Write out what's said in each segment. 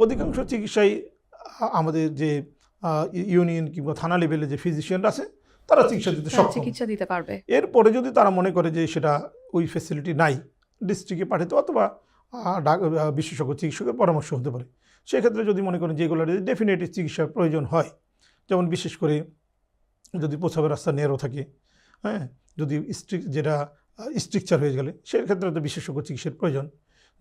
অধিকাংশ চিকিৎসায় আ- আমাদের যে ইউনিয়ন কিংবা থানা লেভেলে যে ফিজিশিয়ান আছে তারা চিকিৎসা দিতে সক্ষম। চিকিৎসা দিতে পারবে। এরপরে যদি তারা মনে করে যে সেটা ওই ফেসিলিটি নাই ডিস্ট্রিক্টে পাঠাতে অথবা বিশেষজ্ঞ চিকিৎসকের পরামর্শ হতে পারে। সেক্ষেত্রে যদি মনে করেন যেগুলোর ডেফিনেটিভ চিকিৎসার প্রয়োজন হয় যেমন বিশেষ করে যদি প্রস্রাবের রাস্তা নেরো থাকে হ্যাঁ যদি স্ট্রিক যেটা স্ট্রিকচার হয়ে গেলে সেক্ষেত্রে তো বিশেষজ্ঞ চিকিৎসার প্রয়োজন।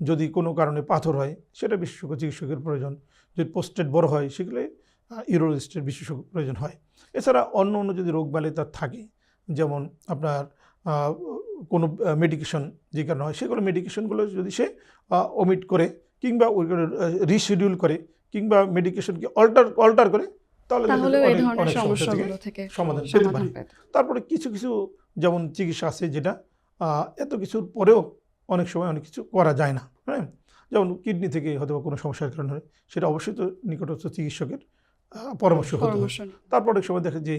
যদি কোনো কারণে পাথর হয় সেটা বিশেষজ্ঞ চিকিৎসকের প্রয়োজন। যদি পোস্টেড বড় হয় সেগুলো ইউরোলিস্টের বিশেষজ্ঞ প্রয়োজন হয়। এছাড়া অন্য অন্য যদি রোগবালাই তার থাকে যেমন আপনার কোনো মেডিকেশন যে কারণে হয় সেগুলো মেডিকেশনগুলো যদি সে ওমিট করে কিংবা ওইগুলো রিশিডিউল করে কিংবা মেডিকেশনকে অল্টার অল্টার করে তাহলে সমাধান পেতে পারে। তারপরে কিছু কিছু যেমন চিকিৎসা আছে যেটা এত কিছুর পরেও অনেক সময় অনেক কিছু করা যায় না হ্যাঁ? যেমন কিডনি থেকে হয়তো বা কোনো সমস্যার কারণে হয় সেটা অবশ্যই তো নিকটস্থ চিকিৎসকের পরামর্শ হতে হবে। তারপর অনেক সময় দেখে যে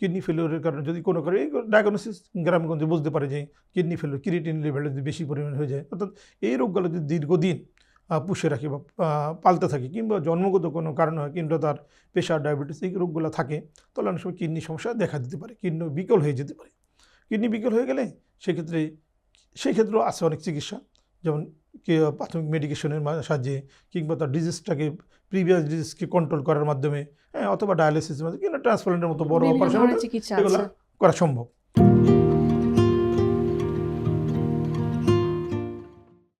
কিডনি ফেলিওরের কারণে যদি কোনো করে ডায়াগনোসিস গ্রামগঞ্জে বুঝতে পারে যে কিডনি ফেলিওর কিরিটিন লেভেল যদি বেশি পরিমাণে হয়ে যায় অর্থাৎ এই রোগগুলো যদি দীর্ঘদিন পুষে রাখে বা পালতে থাকে কিংবা জন্মগত কোনো কারণ হয় কিংবা তার প্রেশার ডায়াবেটিস এই রোগগুলো থাকে তাহলে অনেক সময় কিডনি সমস্যা দেখা দিতে পারে কিডনি বিকল হয়ে যেতে পারে। কিডনি বিকল হয়ে গেলে সেক্ষেত্রে সেই ক্ষেত্রেও আছে অনেক চিকিৎসা যেমন কি প্রাথমিক মেডিকেশনের সাহায্যে কিংবা তার ডিজিজটাকে প্রিভিয়াস ডিজিজকে কন্ট্রোল করার মাধ্যমে হ্যাঁ অথবা ডায়ালিসিসের মাধ্যমে কিংবা ট্রান্সপ্লান্টের মতো বড় অপারেশন এগুলো করা সম্ভব।